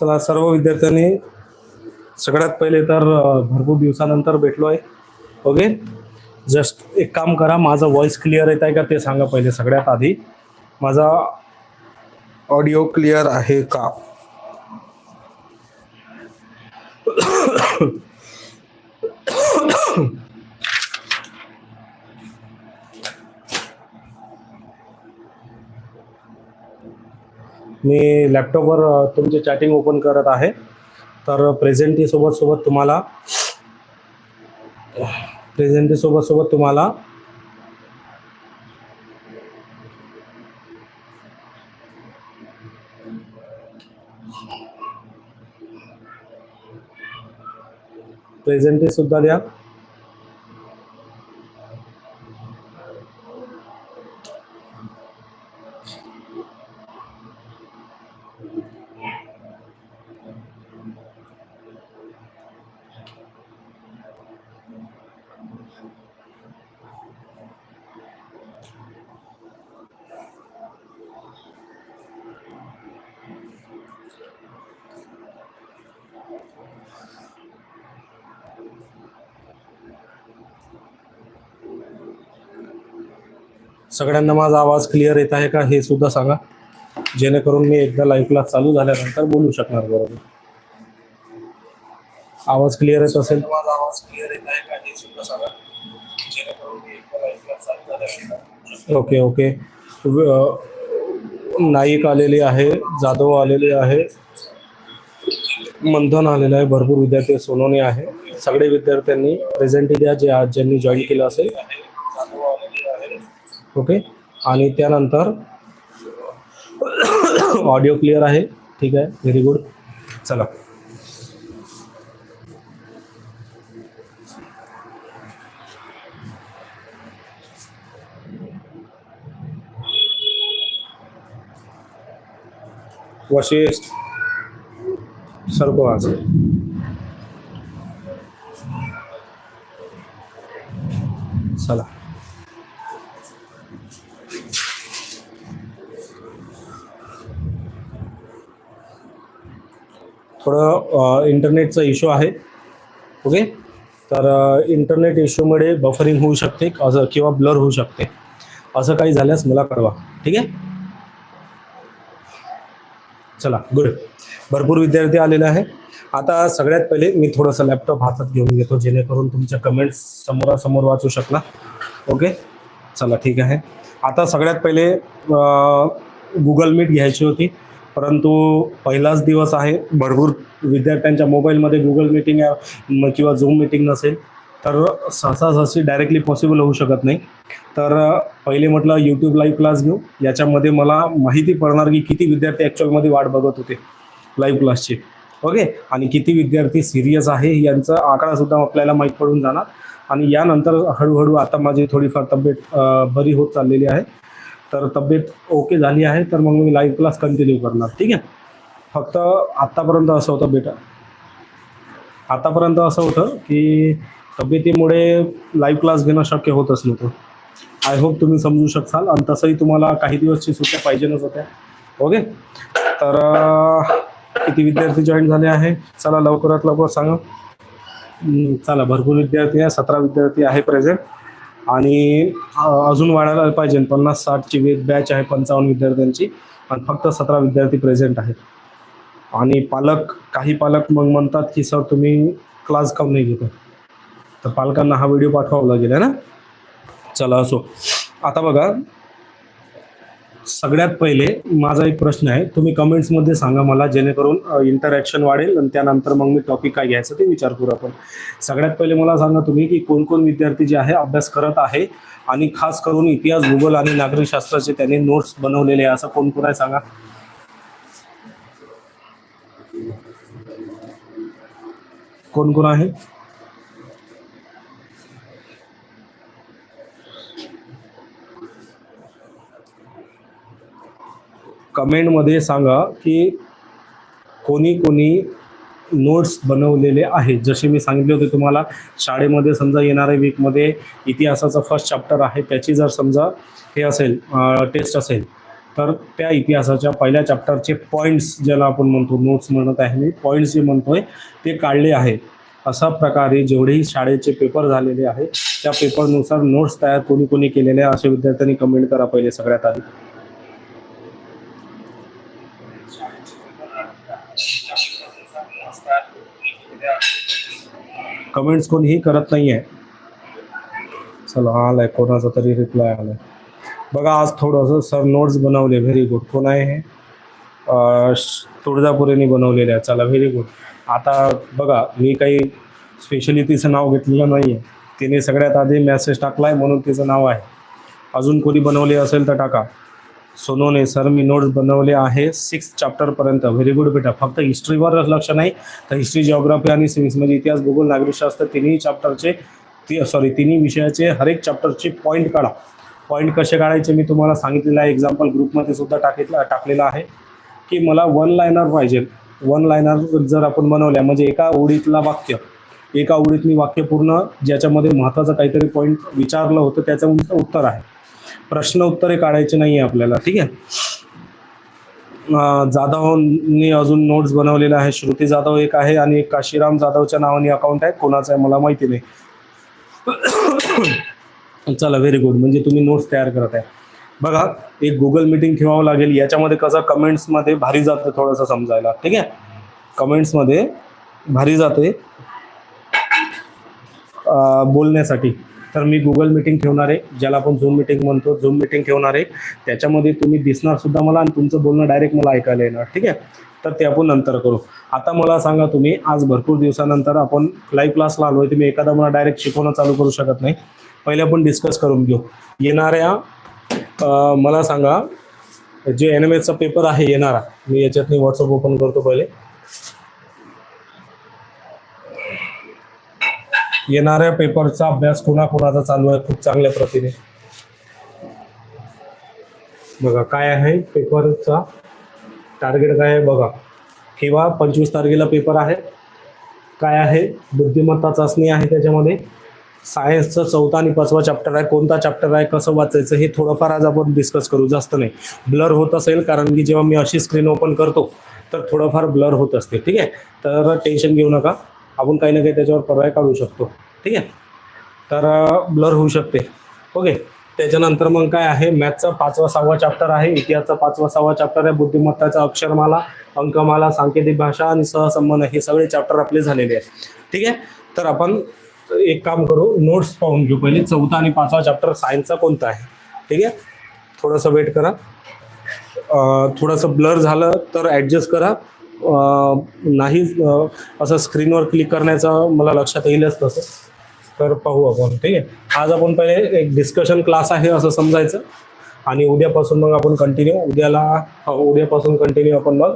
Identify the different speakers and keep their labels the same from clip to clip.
Speaker 1: चला सर्व विद्यार्थ्यांनी सगळ्यात पहिले तर भरपूर दिवसानंतर भेटलो आहे ओके? जस्ट एक काम करा माझा व्हॉइस क्लिअर येत आहे का ते सांगा पहिले सगळ्यात आधी. माझा ऑडिओ क्लिअर आहे का? मी लॅपटॉपवर तुमचे चॅटिंग ओपन करत आहे. तर प्रेझेंटी सोबत सोबत तुम्हाला प्रेझेंटी सोबत सोबत तुम्हाला प्रेझेंटी सुद्धा द्या. सगळ्यांना माझा आवाज क्लिअर येत आहे का हे सुद्धा सांगा. जेणेकरून मी एकदा लाईव्ह क्लास चालू झाल्यानंतर बोलू शकणार बरोबर. आवाज क्लिअर येत असेल? तर माझा आवाज क्लिअर येत आहे का हे सुद्धा सांगा. जेणेकरून मी एकदा लाईव्ह क्लास चालू झाल्यानंतर ओके ओके. नाईक आलेले आहे जाधव आलेले आहे. मंथन आलेलं आहे भरपूर विद्यार्थी सोनवणे आहे. सगळे विद्यार्थ्यांनी प्रेझेंटी द्या जे आज ज्यांनी जॉईन केलं असेल. ओके? आणि त्यानंतर ऑडिओ क्लिअर आहे. ठीक आहे. व्हेरी गुड चला. वशिष्ठ सर्व आज चला. थोडं इंटरनेटचा इश्यू आहे. ओके तर इंटरनेट इश्यूमुळे बफरिंग होऊ शकते असं किंवा ब्लर होऊ शकते. असं काही झाल्यास मला कळवा. ठीक आहे? चला गुड भरपूर विद्यार्थी आलेले आहे. आता सगळ्यात पहिले मी थोडंसं लॅपटॉप हातात घेऊन घेतो जेणेकरून तुमच्या कमेंट्स समोरासमोर वाचू शकला. ओके चला ठीक आहे. आता सगळ्यात पहिले गुगल मीट घ्यायची होती. परंतु पहिलाच दिवस आहे. भरपूर विद्यार्थ्यांच्या मोबाईलमध्ये गुगल मीटिंग किंवा झूम मीटिंग नसेल तर सहसासहसी डायरेक्टली पॉसिबल होऊ शकत नाही. तर पहिले म्हटलं यूट्यूब लाईव्ह क्लास घेऊ. याच्यामध्ये मला माहिती पडणार की किती विद्यार्थी ॲक्च्युअलमध्ये वाट बघत होते लाईव्ह क्लासची ओके आणि किती विद्यार्थी सिरियस आहे यांचा आकडासुद्धा आपल्याला माहीत पडून जाणार. आणि यानंतर हळूहळू आता माझी थोडीफार तब्येत बरी होत चाललेली आहे. तर तब्येत ओके झाली आहे तर मग मी लाईव्ह क्लास कंटिन्यू करणार. ठीक आहे? फक्त आत्तापर्यंत असं होतं बेटा आतापर्यंत असं होतं की तब्येतीमुळे लाईव्ह क्लास घेणं शक्य होतच नव्हतं. आय होप तुम्ही समजू शकाल आणि तसंही तुम्हाला काही दिवसची सुट्ट्या पाहिजेच होत्या. ओके तर किती विद्यार्थी जॉईन झाले आहे? चला लवकरात लवकर सांगा. चला भरपूर विद्यार्थी आहे सतरा विद्यार्थी आहे प्रेझेंट आणि अजून वाढायला पाहिजे. पन्नास साठची वेग बॅच आहे पंचावन्न विद्यार्थ्यांची. आणि फक्त सतरा विद्यार्थी प्रेझेंट आहेत. आणि पालक काही पालक मग म्हणतात की सर तुम्ही क्लास काऊन नाही घेतो. तर पालकांना हा व्हिडिओ पाठवावा लागेल आहे ना? चला असो. आता बघा सगळ्यात पहिले माझा एक प्रश्न आहे तुम्ही कमेंट्समध्ये सांगा मला जेणेकरून इंटरॅक्शन वाढेल आणि त्यानंतर मग मी टॉपिक काय घ्यायचं ते विचार करू आपण. सगळ्यात पहिले मला सांगा तुम्ही की कोण कोण विद्यार्थी जे आहे अभ्यास करत आहे आणि खास करून इतिहास भूगोल आणि नागरिकशास्त्राचे त्यांनी नोट्स बनवलेले आहे असं कोण कोण आहे सांगा? कोण कोण आहे? कमेंटमध्ये सांगा की कोणी कोणी नोट्स बनवलेले आहेत. जसे मी सांगितले होते तुम्हाला शाळेमध्ये समजा येणाऱ्या वीकमध्ये इतिहासाचा फर्स्ट चॅप्टर आहे त्याची जर समजा हे असेल टेस्ट असेल तर त्या इतिहासाच्या पहिल्या चॅप्टरचे पॉईंट्स ज्याला आपण म्हणतो नोट्स म्हणत आहे मी पॉईंट्स जे म्हणतोय ते काढले आहेत अशा प्रकारे जेवढेही शाळेचे पेपर झालेले आहेत त्या पेपरनुसार नोट्स तयार कोणी कोणी केलेले आहे असे विद्यार्थ्यांनी कमेंट करा पहिले सगळ्यात आधी. कमेंट्स कोणीही करत नाहीये. चला आलाय कोणाचा तरी रिप्लाय आलाय. बघा आज थोडंसं सर नोट्स बनवले व्हेरी गुड कोण आहे हे? श- तुळजापुरेने बनवलेले आहे चला व्हेरी गुड आता बघा मी काही स्पेशली तिचं नाव घेतलेलं नाही आहे तिने सगळ्यात आधी मेसेज टाकलाय म्हणून तिचं नाव आहे. अजून कोणी बनवले असेल तर टाका. सोनोने सर मी नोट्स बनवले आहे. सिक्स चॅप्टरपर्यंत व्हेरी गुड बेटा. फक्त हिस्ट्रीवर लक्ष नाही. तर हिस्ट्री जिओग्राफी आणि सिव्हिक्स म्हणजे इतिहास भूगोल नागरिकशास्त्र तिन्ही चॅप्टरचे ती सॉरी तिन्ही विषयाचे हर एक चॅप्टरचे पॉईंट काढा. पॉईंट कसे काढायचे मी तुम्हाला सांगितलेलं आहे. एक्झाम्पल ग्रुपमध्ये सुद्धा टाकितलं टाकलेलं आहे. की मला वन लायनर पाहिजे. वन लायनर जर आपण बनवल्या म्हणजे एका ओळीतला वाक्य. एका ओळीतली वाक्य पूर्ण ज्याच्यामध्ये महत्त्वाचं काहीतरी पॉईंट विचारलं होतं त्याचं उत्तर आहे. प्रश्न उत्तरे काढायचे नाही आहे आपल्याला ठीक आहे? जाधवनी अजून नोट्स बनवलेले आहे श्रुती जाधव एक आहे आणि एक काशीराम जाधवच्या नावाने अकाउंट आहे. कोणाचं आहे मला माहिती नाही. चला व्हेरी गुड म्हणजे तुम्ही नोट्स तयार करत आहे बघा एक गुगल मीटिंग ठेवावं लागेल. याच्यामध्ये कसं कमेंट्समध्ये भारी जातं थोडंसं समजायला ठीक आहे? कमेंट्समध्ये भारी जाते बोलण्यासाठी. तर मी गुगल मीटिंग ठेवणार आहे ज्याला आपण झूम मीटिंग म्हणतो. झूम मीटिंग ठेवणार आहे. त्याच्यामध्ये तुम्ही दिसणार सुद्धा मला आणि तुमचं बोलणं डायरेक्ट मला ऐकायला येणार ठीक आहे? तर ते आपण नंतर करू. आता मला सांगा तुम्ही आज भरपूर दिवसानंतर आपण लाईव्ह क्लासला आलो आहे तुम्ही एखादा मला डायरेक्ट शिकवणं चालू करू शकत नाही. पहिले आपण डिस्कस करून घेऊ. येणाऱ्या मला सांगा जे एन एम एचचा पेपर आहे येणारा. मी याच्यात व्हॉट्सअप ओपन करतो पहिले. येणाऱ्या पेपरचा अभ्यास कोणाकोणाचा चालू आहे खूप चांगल्या प्रतीने. बघा काय आहे? पेपरचा टार्गेट काय आहे? बघा किंवा पंचवीस तारखेला पेपर आहे. काय आहे? बुद्धिमत्ता चाचणी आहे त्याच्यामध्ये. सायन्सचं चौथा आणि पाचवा चॅप्टर आहे. कोणता चॅप्टर आहे? कसं वाचायचं? हे थोडंफार आज आपण डिस्कस करू जास्त नाही. ब्लर होत असेल कारण की जेव्हा मी अशी स्क्रीन ओपन करतो तर थोडंफार ब्लर होत असते. ठीक आहे? तर टेन्शन घेऊ नका. आपण काही ना काही त्याच्यावर पर्याय काढू शकतो. ठीक आहे? तर ब्लर होऊ शकते. ओके? त्याच्यानंतर मग काय आहे? मॅथचा पाचवा सहावा चॅप्टर आहे. इतिहासचा पाचवा सहावा चॅप्टर आहे. बुद्धिमत्ताचा अक्षरमाला अंकमाला सांकेतिक भाषा आणि सहसंबंध हे सगळे चॅप्टर आपले झालेले आहेत. ठीक आहे? तर आपण एक काम करू. नोट्स पाहून घेऊ. पहिले चौथा आणि पाचवा चॅप्टर सायन्सचा कोणता आहे? ठीक आहे? थोडंसं वेट करा. थोडंसं ब्लर झालं तर ॲडजस्ट करा. नाही असं स्क्रीनवर क्लिक करण्याचं मला लक्षात येईलच तसं. तर पाहू आपण ठीक आहे? आज आपण पहिले एक डिस्कशन क्लास आहे असं समजायचं. आणि उद्यापासून मग आपण कंटिन्यू उद्याला उद्यापासून कंटिन्यू आपण मग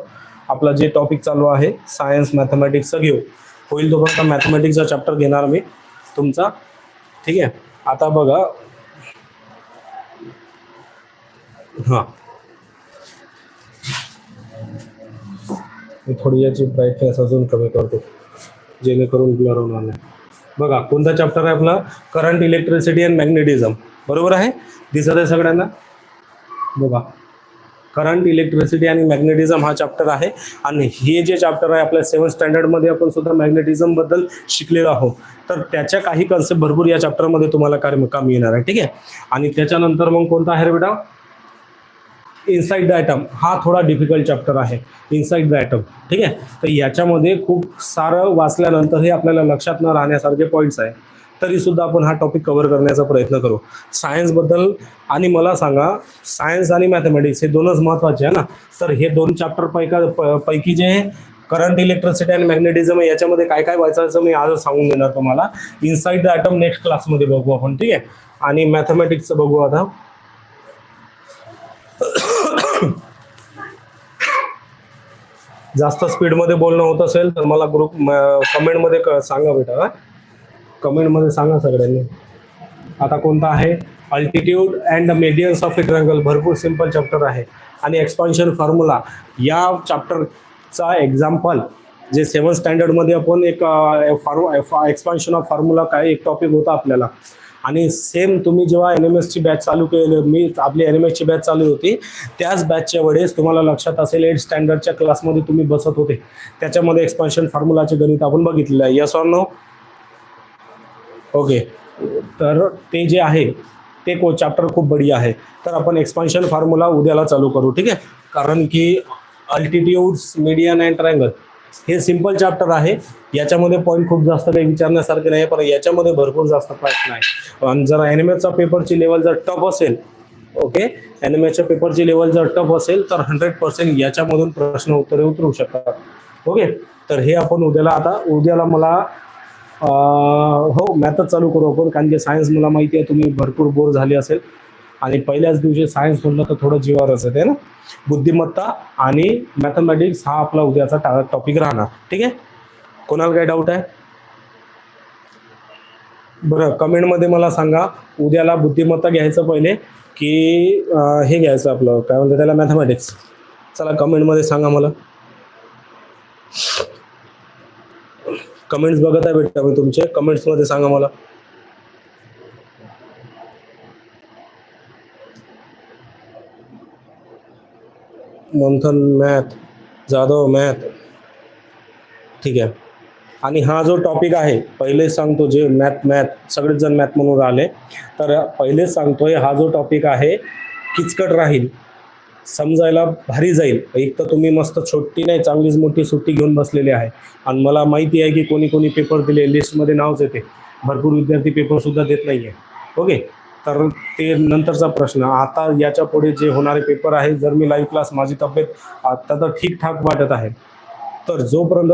Speaker 1: आपला जे टॉपिक चालू आहे सायन्स मॅथमॅटिक्सचं घेऊ. होईल तोपर्यंत मॅथमॅटिक्सचा चॅप्टर घेणार मी तुमचा. ठीक आहे? आता बघा. हां. मी थोडी याची ब्राईटनेस अजून कमी करतो जेणेकरून ब्लर होणार नाही. बघा कोणता चॅप्टर आहे आपला? करंट इलेक्ट्रिसिटी अँड मॅग्नेटिझम बरोबर आहे? दिसत आहे सगळ्यांना? बघा. करंट इलेक्ट्रिसिटी आणि मॅग्नेटिझम हा चॅप्टर आहे. आणि हे जे चॅप्टर आहे आपल्या सेवन स्टँडर्डमध्ये आपण सुद्धा मॅग्नेटिझमबद्दल शिकलेलो आहोत. तर त्याच्या काही कन्सेप्ट भरपूर या चॅप्टरमध्ये तुम्हाला काय काम येणार आहे. ठीक आहे? आणि त्याच्यानंतर मग कोणता आहे रे बेटा? इनसाईड द ॲटम हा थोडा डिफिकल्ट चॅप्टर आहे. इनसाईड द ॲटम ठीक आहे? तर याच्यामध्ये खूप सारं वाचल्यानंतर हे आपल्याला लक्षात न राहण्यासारखे पॉईंट्स आहे. तरी सुद्धा आपण हा टॉपिक कव्हर करण्याचा प्रयत्न करू. सायन्सबद्दल आणि मला सांगा सायन्स आणि मॅथमॅटिक्स हे दोनच महत्त्वाचे आहे ना? तर हे दोन चॅप्टर पैका प- पैकी जे करंट इलेक्ट्रिसिटी आणि मॅग्नेटिझम आहे याच्यामध्ये काय काय वाचायचं मी आज सांगून देणार तुम्हाला. इनसाईड द ॲटम नेक्स्ट क्लासमध्ये बघू आपण. ठीक आहे? आणि मॅथमॅटिक्सचं बघू आता. जास्त स्पीडमध्ये बोलणं होत असेल तर मला ग्रुप कमेंटमध्ये क सांगा बेटा कमेंटमध्ये सांगा सगळ्यांनी. आता कोणता आहे? Altitude and medians of a भरपूर सिंपल चॅप्टर आहे. आणि एक्सपान्शन फॉर्म्युला या चॅप्टरचा एक्झाम्पल जे सेवन स्टँडर्डमध्ये आपण एक फॉर्म एक्सपान्शन ऑफ फॉर्म्युला काय एक टॉपिक होता आपल्याला. आणि सेम तुम्ही जेव्हा एन एम एसची बॅच चालू केली मी आपली एन एम एसची बॅच चालू होती त्याच बॅचच्या वेळेस तुम्हाला लक्षात असेल एट स्टँडर्डच्या क्लासमध्ये तुम्ही बसत होते. त्याच्यामध्ये एक्सपान्शन फॉर्म्युलाचे गणित आपण बघितलेलं आहे. यस ऑर नो ओके तर ते जे आहे ते को चॅप्टर खूप बढिया आहे. तर आपण एक्सपान्शन फॉर्म्युला उद्याला चालू करू ठीक आहे? कारण की अल्टिट्यूड्स मीडियन अँड ट्रायंगल हे सिंपल चॅप्टर आहे. याच्यामध्ये पॉईंट खूप जास्त काही विचारण्यासारखे नाही पण याच्यामध्ये भरपूर जास्त प्रश्न आहे आणि जर एनिमेटचा पेपरची लेवल जर टफ असेल ओके एनिमेटच्या पेपरची लेवल जर टफ असेल तर हंड्रेड पर्सेंट याच्यामधून प्रश्न उत्तरे उतरू शकतात. ओके तर हे आपण उद्याला आता उद्याला मला हो मॅथच चालू करू आपण कारण की सायन्स मला माहिती आहे तुम्ही भरपूर बोर झाले असेल. आणि पहिल्याच दिवशी सायन्स म्हणलं तर थोडं जीवावर असते आहे ना? बुद्धिमत्ता आणि मॅथमॅटिक्स हा आपला उद्याचा टॉपिक राहणार ठीक आहे? कोणाला काही डाऊट आहे? बरं कमेंटमध्ये मला सांगा उद्याला बुद्धिमत्ता घ्यायचं पहिले की हे घ्यायचं आपलं काय म्हणतात त्याला मॅथमॅटिक्स चला कमेंटमध्ये सांगा मला. कमेंट्स बघत आहे बेटा मी तुमचे कमेंट्समध्ये सांगा मला. Manthan math Jadhav math. ठीक आहे. आणि हा जो टॉपिक आहे पहिले सांगतो जे मॅथ मॅथ सगळेच जण मॅथ म्हणून राहिले. तर पहिलेच सांगतोय हा जो टॉपिक आहे किचकट राहील समजायला भारी जाईल. एक तर तुम्ही मस्त छोटी नाही चांगलीच मोठी सुट्टी घेऊन बसलेली आहे. आणि मला माहिती आहे की कोणी कोणी पेपर दिले लिस्टमध्ये नावच येते. भरपूर विद्यार्थी पेपर सुद्धा देत नाही आहे ओके तर ते नंतरचा प्रश्न. आता याच्यापुढे जे होणारे पेपर आहे जर मी लाईव्ह क्लास माझी तब्येत आता तर ठीकठाक वाटत आहे तर जोपर्यंत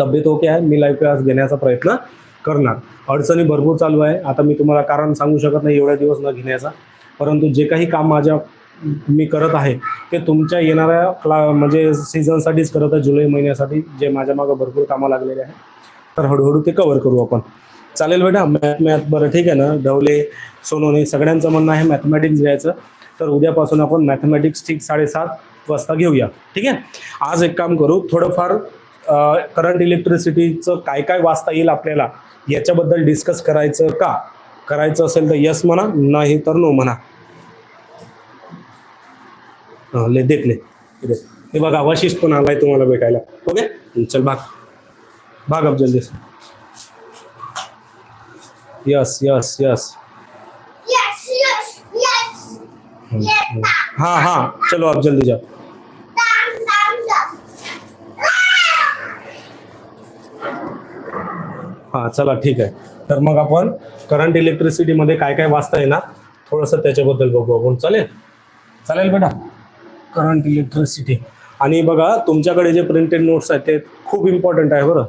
Speaker 1: तब्येत ओके आहे मी लाईव्ह क्लास घेण्याचा प्रयत्न करणार. अडचणी भरपूर चालू आहे. आता मी तुम्हाला कारण सांगू शकत नाही एवढ्या दिवस न घेण्याचा. परंतु जे काही काम माझ्या मी करत आहे ते तुमच्या येणाऱ्या क्ला म्हणजे सीझनसाठीच करत आहे. जुलै महिन्यासाठी जे माझ्या मागं भरपूर कामं लागलेले आहे. तर हळूहळू ते कवर करू आपण. चालेल बेटा मॅथ मॅथ बरं ठीक आहे ना? ढवले सोनोने सगळ्यांचं म्हणणं आहे मॅथमॅटिक्स घ्यायचं. तर उद्यापासून आपण मॅथमॅटिक्स ठीक साडेसात वाजता घेऊया. ठीक आहे? आज एक काम करू थोडंफार करंट इलेक्ट्रिसिटीचं काय काय वाचता येईल आपल्याला याच्याबद्दल डिस्कस करायचं का? करायचं असेल तर यस म्हणा नाही तर नो म्हणा. ले देख ले. हे बघा वशिष्ठ पण आलाय तुम्हाला भेटायला. ओके? चल भाग. भाग अब जल्दी यस यस यस. हाँ हाँ चलो आप जल्दी जाओ. हां चला ठीक आहे तर मग आपण करंट इलेक्ट्रिसिटीमध्ये काय काय वाचता येणार थोडंसं त्याच्याबद्दल बघू आपण. चालेल? चालेल बेटा. करंट इलेक्ट्रिसिटी आणि बघा तुमच्याकडे जे प्रिंटेड नोट्स आहेत ते खूप इम्पॉर्टंट आहे बरं.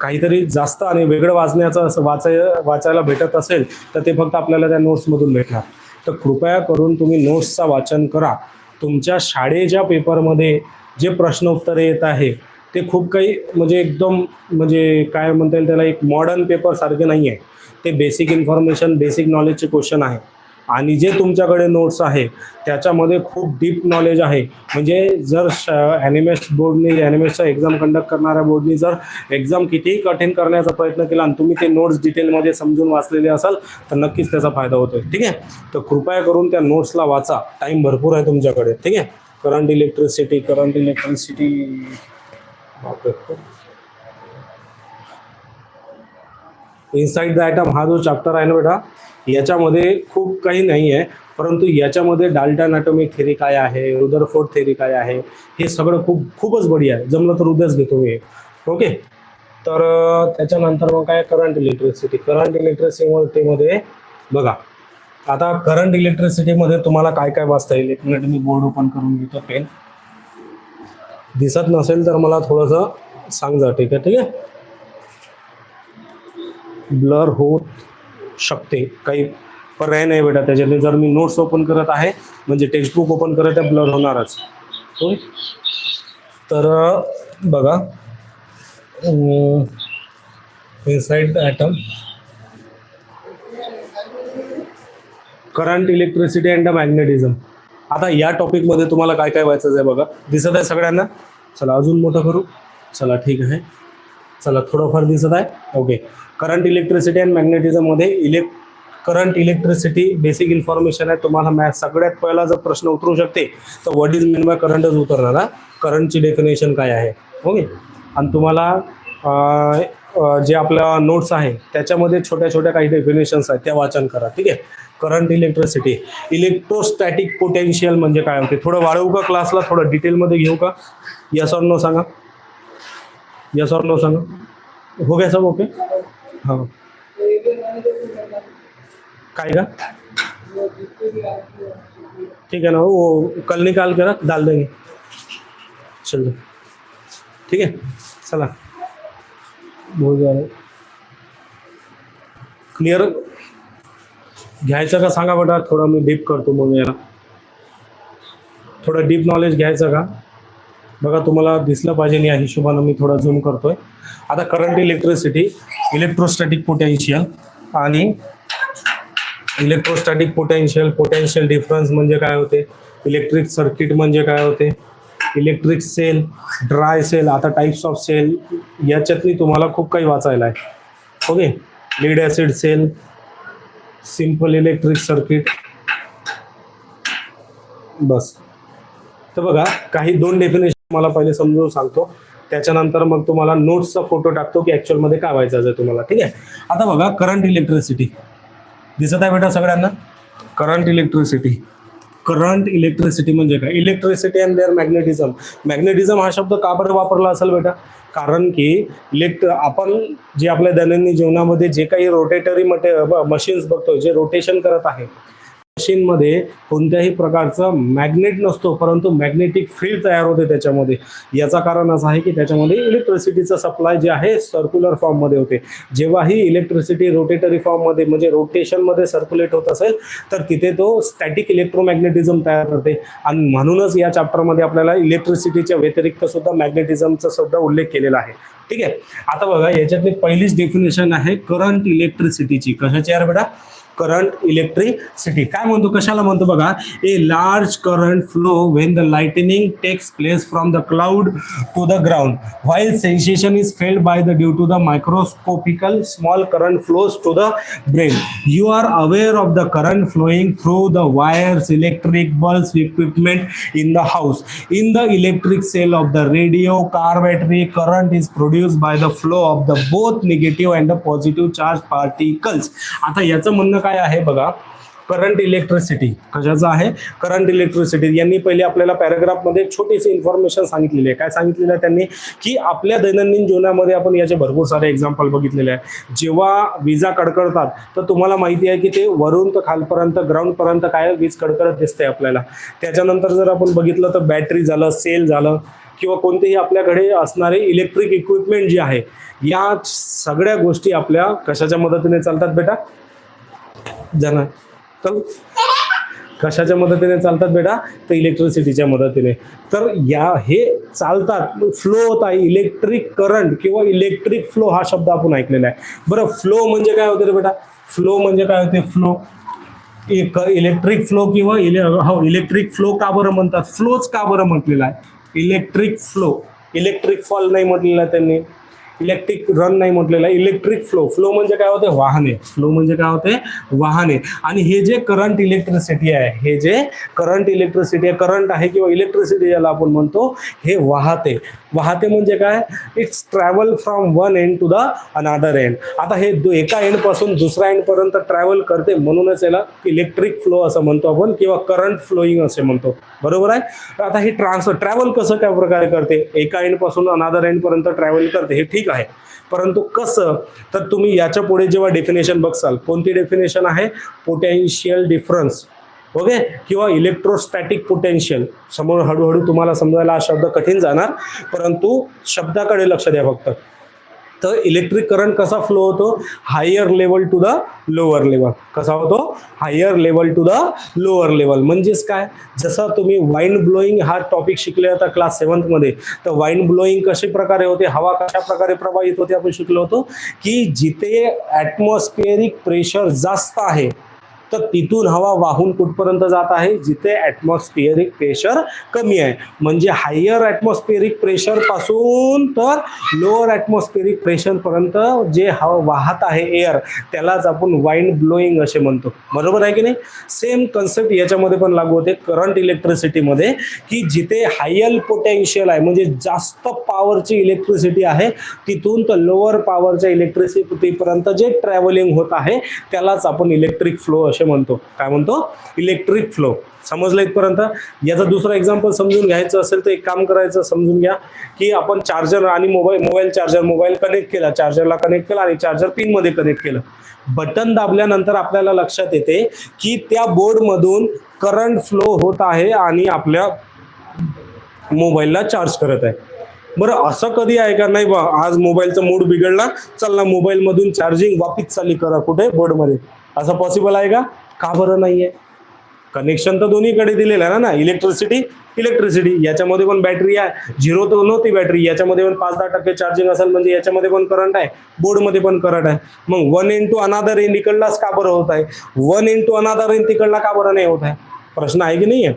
Speaker 1: काहीतरी जास्त आणि वेगळं वाचण्याचं असं वाचाय वाचायला भेटत असेल तर ते फक्त आपल्याला त्या नोट्समधून भेटणार. तर कृपया करून तुम्ही नोट्सचा वाचन करा. तुमच्या शाळेच्या पेपरमध्ये जे प्रश्न उत्तरे येत आहे ते खूप काही म्हणजे एकदम म्हणजे काय म्हणता येईल त्याला एक मॉडर्न पेपरसारखे नाही आहे ते बेसिक इन्फॉर्मेशन बेसिक नॉलेजचे क्वेश्चन आहे. आणि जे तुमच्याकडे नोट्स आहे त्याच्यामध्ये खूप डीप नॉलेज आहे. म्हणजे जर ॲनिमेस्ट बोर्डने ॲनिमेशचा एक्झाम कंडक्ट करणाऱ्या बोर्डनी जर एक्झाम कितीही कठीण करण्याचा प्रयत्न केला आणि तुम्ही ते नोट्स डिटेलमध्ये समजून वाचलेले असाल तर नक्कीच त्याचा फायदा होतोय. ठीक आहे? तर कृपया करून त्या नोट्सला वाचा. टाईम भरपूर आहे तुमच्याकडे. ठीक आहे? Current electricity current electricity inside the atom हा जो चॅप्टर आहे ना बेटा याच्यामध्ये खूप काही नाही आहे. परंतु याच्यामध्ये डाल्टा ॲटॉमिक थेरी काय आहे? रुदरफोर्ड थेरी काय आहे? हे सगळं खूप खूपच बढिया आहे. जमलं तर उद्याच घेतो मी. ओके? तर त्याच्यानंतर मग काय? करंट इलेक्ट्रिसिटी करंट इलेक्ट्रिसिटीमध्ये बघा. आता करंट इलेक्ट्रिसिटीमध्ये तुम्हाला काय काय वाचता येईल? एक मिनिट मी बोर्ड ओपन करून घेतो पेन दिसत नसेल तर मला थोडंसं सांग जा ठीक आहे ठीक आहे? ब्लर होत शकते. काही पर्याय नाही बेटा त्याच्यातले जर मी नोट्स ओपन करत आहे म्हणजे टेक्स्टबुक ओपन करत आहे ब्लर होणारच. तर बघा. Inside atom current electricity and magnetism आता या टॉपिकमध्ये तुम्हाला काय काय व्हायचं आहे बघा. दिसत आहे सगळ्यांना? चला अजून मोठं करू. चला ठीक आहे. चला थोडंफार दिसत आहे. ओके करंट इलेक्ट्रिसिटी अँड मॅग्नेटिझममध्ये इलेक् करंट इलेक्ट्रिसिटी बेसिक इन्फॉर्मेशन आहे. तुम्हाला मॅथ सगळ्यात पहिला जर प्रश्न उतरू शकते तर व्हॉट इज मेन बाय करंटच उतरणार हा? करंटची डेफिनेशन काय आहे? ओके आणि तुम्हाला जे आपल्या नोट्स आहे त्याच्यामध्ये छोट्या छोट्या काही डेफिनेशन्स आहेत त्या वाचन करा ठीक आहे? करंट इलेक्ट्रिसिटी इलेक्ट्रोस्टॅटिक पोटेन्शियल म्हणजे काय होते? थोडं वाढवू का क्लासला थोडं डिटेलमध्ये घेऊ का? यस ऑर नो सांगा? यस और नो सांगा। हो गया सब ओके हाँ। काय का ठीक है ना वो कल निकाल के रख डाल देंगे। चलो। ठीक है? चला बहुत ज़्यादा क्लिअर घ्यायचं का सांगा बेटा थोडं मी डीप करतो मग याला. थोडं डीप नॉलेज घ्यायचं का? बघा तुम्हाला दिसलं पाहिजे या हिशोबानं मी थोडा झूम करतोय. आता करंट इलेक्ट्रिसिटी इलेक्ट्रोस्टॅटिक पोटेन्शियल आणि इलेक्ट्रोस्टॅटिक पोटेन्शियल पोटेन्शियल डिफरन्स म्हणजे काय होते? इलेक्ट्रिक सर्किट म्हणजे काय होते? इलेक्ट्रिक सेल ड्राय सेल आता टाईप्स ऑफ सेल याच्यातनी तुम्हाला खूप काही वाचायला आहे. Okay lead acid cell simple electric circuit बस. तर बघा काही दोन डेफिनेशन मला पहिले समजून सांगतो. त्याच्यानंतर मग तुम्हाला नोट्सचा फोटो टाकतो की ॲक्च्युअलमध्ये काय व्हायचं आहे तुम्हाला ठीक आहे? आता बघा करंट इलेक्ट्रिसिटी दिसत आहे बेटा सगळ्यांना? करंट इलेक्ट्रिसिटी करंट इलेक्ट्रिसिटी म्हणजे काय? Electricity and there magnetism magnetism हा शब्द का बरं वापरला असेल बेटा? कारण की इलेक्ट आपण जे आपल्या दैनंदिन जीवनामध्ये जे काही रोटेटरी मटे मशीन्स बघतो जे रोटेशन करत आहे मशीनमध्ये कोणत्याही प्रकारचा मॅग्नेट नसतो परंतु मॅग्नेटिक फील्ड तयार होते त्याच्यामध्ये. याचा कारण असं आहे की त्याच्यामध्ये इलेक्ट्रिसिटीचा सप्लाय जे आहे सर्क्युलर फॉर्ममध्ये होते. जेव्हाही इलेक्ट्रिसिटी रोटेटरी फॉर्ममध्ये म्हणजे रोटेशनमध्ये सर्क्युलेट होत असेल तर तिथे तो स्टॅटिक इलेक्ट्रोमॅग्नेटिझम तयार करते. आणि म्हणूनच या चॅप्टरमध्ये आपल्याला इलेक्ट्रिसिटीच्या व्यतिरिक्त सुद्धा मॅग्नेटिझमचा सुद्धा उल्लेख केलेला आहे. ठीक आहे? आता बघा याच्यातली पहिलीच डेफिनेशन आहे करंट इलेक्ट्रिसिटीची कशाची यार बेटा? करंट इलेक्ट्रिसिटी काय म्हणतो कशाला म्हणतो बघा a large current flow when the lightning takes place from the cloud to the ground while sensation is felt by the due to the microscopical small current flows to the brain you are aware of the current flowing through the wires electric bulbs equipment in the house in the electric cell of the radio car battery current is produce by the flow of the both negative and the positive charge particles आता याचं म्हणणं काय आहे बघा? Current electricity कशाचं आहे? Current electricity यांनी पहिले आपल्याला पॅराग्राफमध्ये एक छोटीशी इन्फॉर्मेशन सांगितलेली आहे. काय सांगितलेलं आहे त्यांनी? की आपल्या दैनंदिन जीवनामध्ये आपण याचे भरपूर सारे एक्झाम्पल बघितलेले आहे जेव्हा विजा कडकडतात तर तुम्हाला माहिती आहे की ते वरून तर खालपर्यंत ग्राउंडपर्यंत काय वीज कडकडत दिसते आपल्याला. त्याच्यानंतर जर आपण बघितलं तर बॅटरी झालं सेल झालं किंवा कोणतेही आपल्याकडे असणारे इलेक्ट्रिक इक्विपमेंट जे आहे या सगळ्या गोष्टी आपल्या कशाच्या मदतीने चालतात बेटा? जाणार तर कशाच्या मदतीने चालतात बेटा? तर इलेक्ट्रिसिटीच्या मदतीने. तर या हे चालतात. फ्लो होत आहे इलेक्ट्रिक करंट किंवा इलेक्ट्रिक फ्लो हा शब्द आपण ऐकलेला आहे. बरं फ्लो म्हणजे, म्हणजे काय होते रे बेटा? फ्लो म्हणजे काय होते? फ्लो एक इलेक्ट्रिक फ्लो किंवा इले हो इलेक्ट्रिक फ्लो का बरं म्हणतात? फ्लोच का बरं म्हटलेला आहे? इलेक्ट्रिक फ्लो इलेक्ट्रिक फॉल नाही म्हटलेला आहे त्यांनी. इलेक्ट्रिक रन नाही म्हटलेलं आहे इलेक्ट्रिक फ्लो फ्लो म्हणजे काय होते? वाहने. फ्लो म्हणजे काय होते? वाहने. आणि हे जे करंट इलेक्ट्रिसिटी आहे हे जे करंट इलेक्ट्रिसिटी आहे करंट आहे किंवा इलेक्ट्रिसिटी ज्याला आपण म्हणतो हे वाहते. वाहते म्हणजे काय? It's travel from one end to the another end आता हे एका एंडपासून दुसऱ्या एंडपर्यंत ट्रॅव्हल करते म्हणूनच याला इलेक्ट्रिक फ्लो असं म्हणतो आपण किंवा करंट फ्लोईंग असे म्हणतो. बरोबर आहे? आता हे ट्रान्सफर ट्रॅव्हल कसं काय प्रकारे करते? एका एंडपासून अनादर एंडपर्यंत ट्रॅव्हल करते. हे ठीक आहे. परंतु कसं? तर तुम्ही याच्यापुढे जेव्हा डेफिनेशन बघसाल कोणती डेफिनेशन आहे? पोटेन्शियल डिफरन्स ओके किंवा इलेक्ट्रोस्टॅटिक पोटेन्शियल समोर हळूहळू तुम्हाला समजायला हा शब्द कठीण जाणार परंतु शब्दाकडे लक्ष द्या फक्त. तर इलेक्ट्रिक करंट कसा फ्लो होतो? Higher level to the lower level कसा होतो? Higher level to the lower level म्हणजेच काय? जसं तुम्ही वाईन ब्लोईंग हा टॉपिक शिकले होता क्लास सेवन्थमध्ये तर वाईन ब्लोईंग कशा प्रकारे होते? हवा कशा प्रकारे प्रवाहित होते? आपण शिकलो होतो की जिथे ॲटमॉस्फिअरिक प्रेशर जास्त आहे तर तिथून हवा वाहून कुठपर्यंत जात आहे? जिथे ॲटमॉस्फिअरिक प्रेशर कमी आहे. म्हणजे हायर ॲटमॉस्फिअरिक प्रेशरपासून तर लोअर ॲटमॉस्फिअरिक प्रेशरपर्यंत जे हवा वाहत आहे एअर त्यालाच आपण वाईंड ब्लोईंग असे म्हणतो. बरोबर आहे की नाही? सेम कन्सेप्ट याच्यामध्ये पण लागू होते. करंट इलेक्ट्रिसिटीमध्ये की जिथे हायर पोटेन्शियल आहे म्हणजे जास्त पॉवरची इलेक्ट्रिसिटी आहे तिथून तर लोअर पॉवरच्या इलेक्ट्रिसिटीपर्यंत जे ट्रॅव्हलिंग होत आहे त्यालाच आपण इलेक्ट्रिक फ्लो असे म्हणतो. काय म्हणतो? इलेक्ट्रिक फ्लो समजलं इथपर्यंत? याचा दुसरं एक्झाम्पल समजून घ्यायचं असेल तर एक काम करायचं समजून घ्या की आपण चार्जर आणि mobile mobile charger mobile connect केला. चार्जरला कनेक्ट केला आणि चार्जर पिनमध्ये कनेक्ट केलं. बटन दाबल्यानंतर आपल्याला लक्षात येते की त्या बोर्डमधून करंट फ्लो होत आहे आणि आपल्या मोबाईलला चार्ज करत आहे. बरं असं कधी आहे का? नाही बा आज मोबाईलचा मूड बिघडला. चल ना मोबाईलमधून चार्जिंग वापिस चाली करा कुठे? बोर्डमध्ये असं पॉसिबल आहे का? का बरं नाही आहे कनेक्शन तर दोन्हीकडे दिलेलं आहे ना इलेक्ट्रिसिटी इलेक्ट्रिसिटी याच्यामध्ये पण बॅटरी आहे. झिरो तर नव्हती बॅटरी याच्यामध्ये पण पाच दहा टक्के चार्जिंग असेल म्हणजे याच्यामध्ये पण करंट आहे. बोर्डमध्ये पण करंट आहे. मग one end to another end इकडलाच का बरं होत आहे? One end to another end तिकडला का बरं नाही होत आहे? प्रश्न आहे की नाही आहे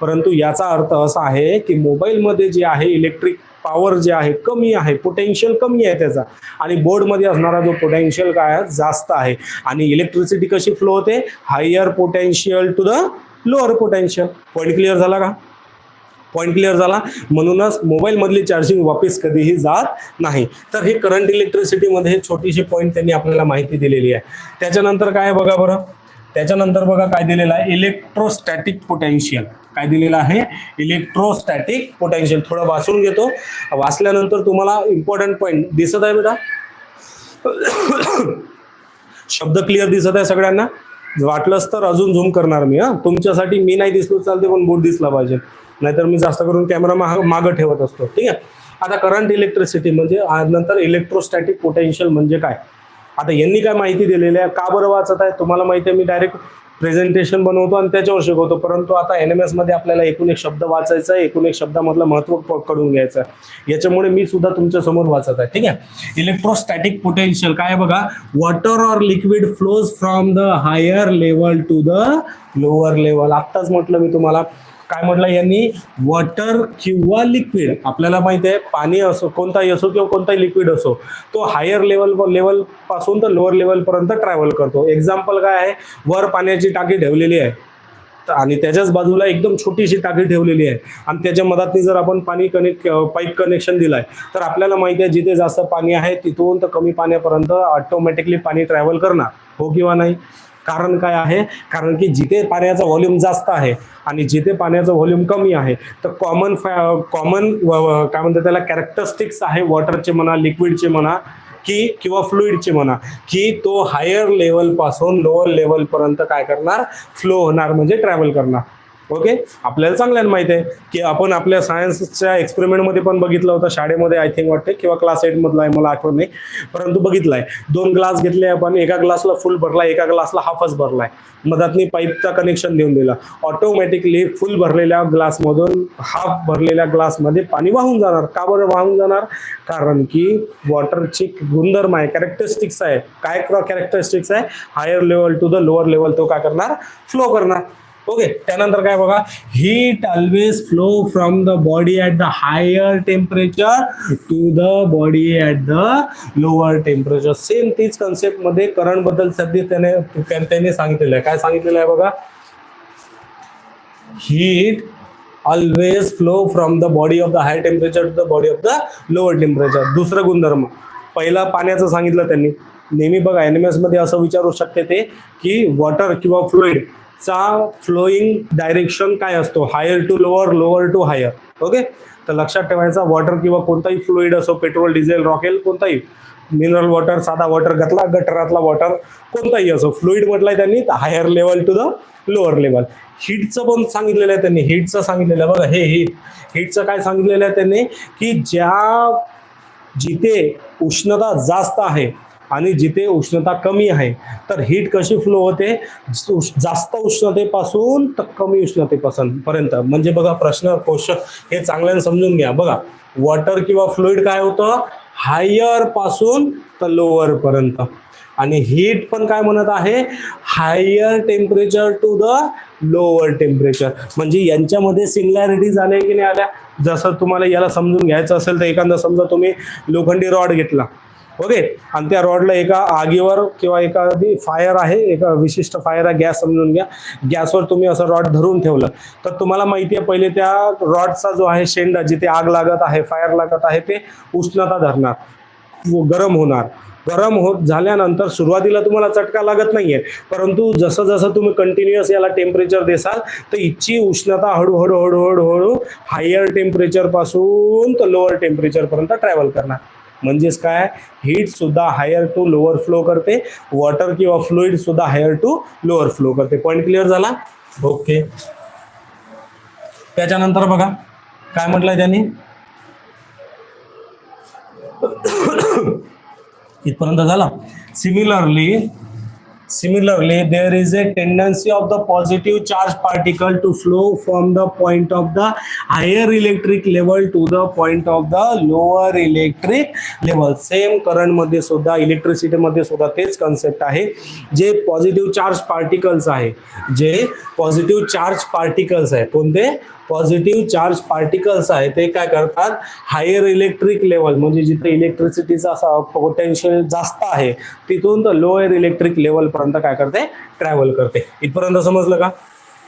Speaker 1: परंतु याचा अर्थ असा आहे की मोबाईलमध्ये जे आहे इलेक्ट्रिक पॉवर जे आहे कमी आहे पोटेन्शियल कमी आहे त्याचा. आणि बोर्डमध्ये असणारा जो पोटेन्शियल काय आहे जास्त आहे. आणि इलेक्ट्रिसिटी कशी फ्लो होते? Higher potential to the lower potential point clear झाला का? पॉईंट क्लिअर झाला? म्हणूनच मोबाईलमधली चार्जिंग वापस कधीही जात नाही. तर हे करंट इलेक्ट्रिसिटीमध्ये छोटीशी पॉईंट त्यांनी आपल्याला माहिती दिलेली आहे. त्याच्यानंतर काय आहे बघा बरं. त्याच्यानंतर बघा काय दिलेलं आहे? इलेक्ट्रोस्टॅटिक पोटेन्शियल काय दिलेलं आहे? इलेक्ट्रोस्टॅटिक पोटेन्शियल थोडं वाचून घेतो. वाचल्यानंतर तुम्हाला इम्पॉर्टंट पॉईंट दिसत आहे बेटा शब्द क्लिअर दिसत आहे सगळ्यांना? वाटलंच तर अजून झूम करणार मी हा. तुमच्यासाठी मी नाही दिसलो चालते पण बोट दिसला पाहिजे. नाहीतर मी जास्त करून कॅमेरा माग मागं ठेवत असतो ठीक आहे? आता करंट इलेक्ट्रिसिटी म्हणजे नंतर इलेक्ट्रोस्टॅटिक पोटेन्शियल म्हणजे काय? आता यांनी काय माहिती दिलेली आहे? का बरं वाचत आहे? तुम्हाला माहिती आहे मी डायरेक्ट प्रेझेंटेशन बनवतो आणि त्याच्यावर शिकवतो. परंतु आता एन एम एसमध्ये आपल्याला एकूण एक शब्द वाचायचा आहे एकूण एक शब्दामधलं महत्त्व प- कळून घ्यायचं आहे. याच्यामुळे मी सुद्धा तुमच्यासमोर वाचत आहे. ठीक आहे? इलेक्ट्रोस्टॅटिक पोटेन्शियल काय बघा? Water or liquid flows from the higher level to the lower level आत्ताच म्हटलं मी तुम्हाला. काय म्हटलं यांनी? वॉटर किंवा लिक्विड आपल्याला माहिती आहे पाणी असो कोणताही असो किंवा कोणताही लिक्विड असो तो हायर लेवल लेवलपासून तर लोअर लेवल पर्यंत ट्रॅव्हल करतो. एक्झाम्पल काय आहे? वर पाण्याची टाकी ठेवलेली आहे. तर आणि त्याच्याच बाजूला एकदम छोटीशी टाकी ठेवलेली आहे. आणि त्याच्या मधातनी जर आपण पाणी कनेक्ट पाईप कनेक्शन दिलाय तर आपल्याला माहिती आहे जिथे जास्त पाणी आहे तिथून तर कमी पाण्यापर्यंत ऑटोमॅटिकली पाणी ट्रॅव्हल करणार. हो किंवा नाही? कारण काय आहे? कारण की जिथे पाण्याचा व्हॉल्यूम जास्त आहे आणि जिथे पाण्याचं व्हॉल्यूम कमी आहे तर कॉमन कॉमन काय म्हणतात त्याला कॅरेक्टरिस्टिक्स आहे वॉटरचे म्हणा लिक्विडचे म्हणा की किंवा फ्लुईडचे म्हणा की तो हायर लेवलपासून लोअर लेवलपर्यंत काय करणार? फ्लो होणार म्हणजे ट्रॅव्हल करणार. ओके आपल्याला चांगल्यानं माहिती आहे की आपण आपल्या सायन्सच्या एक्सपेरिमेंटमध्ये पण बघितलं होतं. शाळेमध्ये आय थिंक वाटते किंवा क्लास एटमधला आहे मला आठवण नाही. परंतु बघितलं आहे दोन ग्लास घेतले आपण एका ग्लासला फुल भरला एका ग्लासला हाफच भरला आहे मधातनी पाईपचा कनेक्शन देऊन दिला. ऑटोमॅटिकली फुल भरलेल्या ग्लासमधून हाफ भरलेल्या ग्लासमध्ये पाणी वाहून जाणार. का बरं वाहून जाणार? कारण की वॉटरची गुणधर्म आहे कॅरेक्टरिस्टिक्स आहे. काय कॅरेक्टरिस्टिक्स आहे? Higher level to the lower level तो काय करणार? फ्लो करणार. ओके त्यानंतर काय बघा? Heat always flow from the body at the higher temperature to the body at the lower temperature same तीच कन्सेप्टमध्ये करंटबद्दल सध्या त्याने त्यांनी सांगितलेलं आहे. काय सांगितलेलं आहे बघा? Heat always flow from the body of the high temperature to the body of the lower temperature दुसरा गुणधर्म. पहिला पाण्याचं सांगितलं त्यांनी. नेहमी बघा एन एममध्ये असं विचारू शकते ते की वॉटर किंवा फ्लुईड चा फ्लोईंग डायरेक्शन काय असतो? Higher to lower lower to higher okay तर लक्षात ठेवायचा वॉटर किंवा कोणताही फ्लुईड असो पेट्रोल डिझेल रॉकेल कोणताही मिनरल वॉटर साधा वॉटर घातला गटरातला वॉटर कोणताही असो फ्लुईड म्हटलंय त्यांनी higher level to the lower level हीटचं पण सांगितलेलं आहे त्यांनी हीटचं सांगितलेलं आहे. बघा हे हीट हीटचं काय सांगितलेलं आहे त्यांनी? की ज्या जिथे उष्णता जास्त आहे आणि जिथे उष्णता कमी आहे तर हीट कशी फ्लो होते? जास्त उष्णतेपासून तर कमी उष्णतेपासून पर्यंत. म्हणजे बघा प्रश्न क्वेश्चन हे चांगल्याने समजून घ्या. बघा वॉटर किंवा फ्लुईड काय होतं? हायरपासून तर लोअर पर्यंत. आणि हीट पण काय म्हणत आहे? Higher temperature to the lower temperature म्हणजे यांच्यामध्ये सिमिलॅरिटी झाल्या की नाही आल्या? जसं तुम्हाला याला समजून घ्यायचं असेल तर एखादा समजा तुम्ही लोखंडी रॉड घेतला. ओके. आणि त्या रॉडला एका आगीवर किंवा एखादी फायर आहे एका विशिष्ट फायर आहे गॅस समजून घ्या. गॅसवर तुम्ही असं रॉड धरून ठेवलं. तर तुम्हाला माहिती आहे पहिले त्या रॉडचा जो आहे शेंडा जिथे आग लागत आहे फायर लागत आहे ते उष्णता धरणार. व गरम होणार. गरम होत झाल्यानंतर सुरुवातीला तुम्हाला चटका लागत नाहीये. परंतु जसं जसं तुम्ही कंटिन्युअस याला टेम्परेचर देसाल तर इथची उष्णता हळूहळू हळूहळू हळू हायर टेम्परेचरपासून तर लोअर टेम्परेचरपर्यंत ट्रॅव्हल करणार. म्हणजेच काय? हीट सुद्धा हायर टू लोअर फ्लो करते. वॉटर किंवा फ्लुईड सुद्धा हायर टू लोअर फ्लो करते. पॉईंट क्लिअर झाला? ओके त्याच्यानंतर बघा काय म्हटलंय त्यांनी? इथपर्यंत झाला. Similarly Similarly, there is a tendency of the positive charge particle to flow from the point of the higher electric level to the point of the lower electric level. Same current मध्ये सुद्धा electricity मध्ये सुद्धा तेच concept आहे जे positive charge particles आहे जे positive charge particles आहे कोणते पॉझिटिव्ह चार्ज पार्टिकल्स आहे ते काय करतात? हायर इलेक्ट्रिक लेवल म्हणजे जिथे इलेक्ट्रिसिटीचा असा पोटेन्शियल जास्त आहे तिथून तर लोअर इलेक्ट्रिक लेवलपर्यंत काय करते? ट्रॅव्हल करते. इथपर्यंत समजलं का?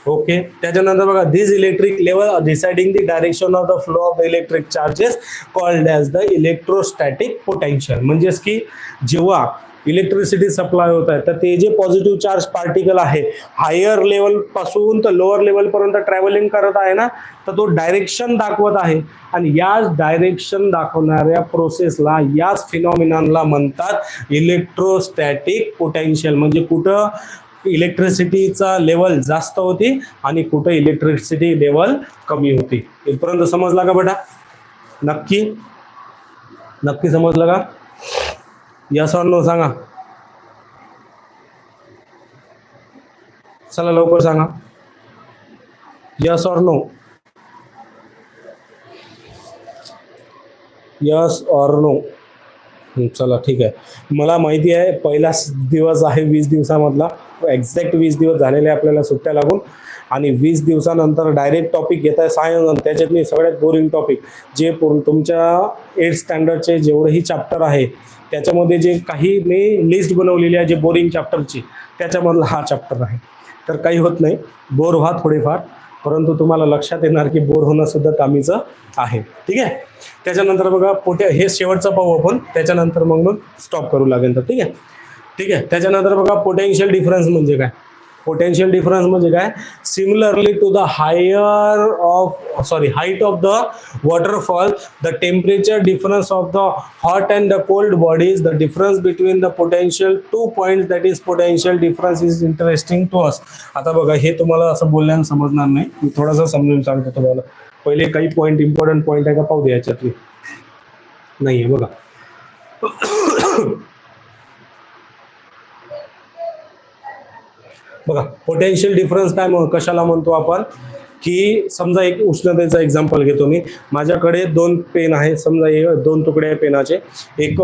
Speaker 1: ओके त्याच्यानंतर बघा this electric level deciding the direction of the flow of the electric charges called as the electrostatic potential म्हणजेच की जेव्हा इलेक्ट्रिसिटी सप्लाय होत आहे. तर ते जे पॉझिटिव्ह चार्ज पार्टिकल आहे हायर लेवलपासून तर लोअर लेवल पर्यंत ट्रॅव्हलिंग करत आहे ना तर तो डायरेक्शन दाखवत आहे. आणि याच डायरेक्शन दाखवणाऱ्या प्रोसेसला याच फिनॉमिनॉनला म्हणतात इलेक्ट्रोस्टॅटिक पोटेन्शियल म्हणजे कुठं इलेक्ट्रिसिटीचा लेवल जास्त होती आणि कुठं इलेक्ट्रिसिटी लेवल कमी होती. इथपर्यंत समजला का बेटा? नक्की? नक्की समजलं का? यस ऑर नो सांगा. चला लवकर सांगा. Yes or no yes or no चला ठीक आहे. मला माहिती आहे पहिलाच दिवस आहे वीस दिवसामधला. एक्झॅक्ट वीस दिवस झालेले आहे आपल्याला सुट्ट्या लागून. आणि वीस दिवसानंतर डायरेक्ट टॉपिक घेत आहे सायन्स आणि सगळ्यात बोरिंग टॉपिक जे पूर्ण तुमच्या एट स्टँडर्डचे जेवढेही चॅप्टर आहे त्याच्यामध्ये जे काही मी लिस्ट बनवलेली आहे जे बोरिंग चॅप्टरची त्याच्यामधला हा चॅप्टर आहे. तर काही होत नाही. बोर व्हा थोडेफार. परंतु तुम्हाला लक्षात येणार की बोर होणं सुद्धा कामीचं आहे. ठीक आहे? त्याच्यानंतर बघा पोटे हे शेवटचं पाहू आपण. त्याच्यानंतर मग मग स्टॉप करू लागेल तर. ठीक आहे? ठीक आहे? त्याच्यानंतर बघा पोटेन्शियल डिफरन्स म्हणजे काय? पोटेन्शियल डिफरन्स म्हणजे काय? Similarly to the higher of sorry height of the waterfall the temperature difference of the hot and the cold bodies the difference between the potential two point that is potential difference is interesting to us आता बघा हे तुम्हाला असं बोलल्यानं समजणार नाही. मी थोडंसं समजून सांगतो तुम्हाला. पहिले काही पॉईंट इम्पॉर्टंट पॉईंट आहे का? पाहू दे याच्यातली. नाही आहे बघा. बघा पोटेन्शियल डिफरन्स काय म्हण- कशाला म्हणतो आपण? की समजा एक उष्णतेचा एक्झाम्पल घेतो मी. माझ्याकडे दोन पेन आहे समजा हे दोन तुकडे आहे पेनाचे. एक